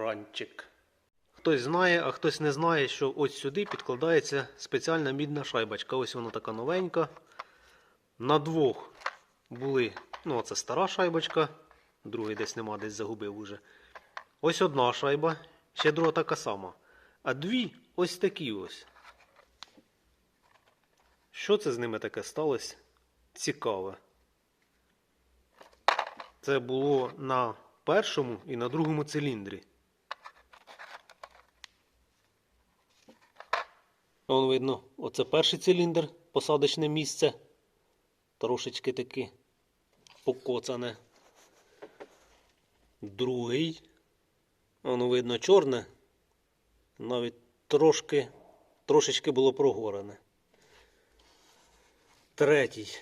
таранчик. Хтось знає, а хтось не знає, що ось сюди підкладається спеціальна мідна шайбочка. Ось вона така новенька. На двох були, ну це стара шайбочка, другий десь нема, десь загубив уже. Ось одна шайба, ще друга така сама. А дві ось такі ось. Що це з ними таке сталося? Цікаве. Це було на першому і на другому циліндрі. Вон видно, оце перший циліндр, посадочне місце. Трошечки таки покоцане. Другий. Воно видно чорне. Навіть трошки, трошечки було прогорене. Третій.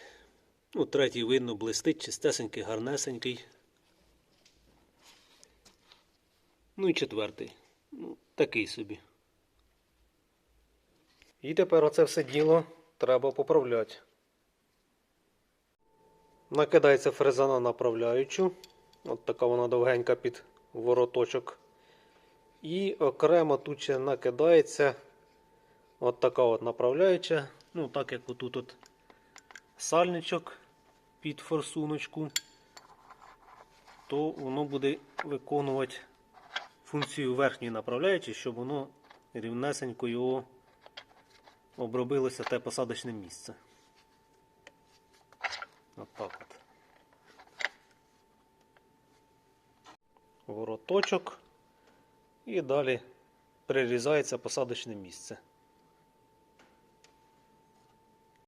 Ну, третій видно блистить, чистесенький, гарнесенький. Ну і четвертий. Ну, такий собі. І тепер оце все діло треба поправляти. Накидається фреза на направляючу. От така вона довгенька під вороточок. І окремо тут ще накидається от така от направляюча. Ну, так як отут от сальничок під форсуночку, то воно буде виконувати функцію верхньої направляючої, щоб воно рівнесенько його обробилося те посадочне місце. От так от. Вороточок. І далі прирізається посадочне місце.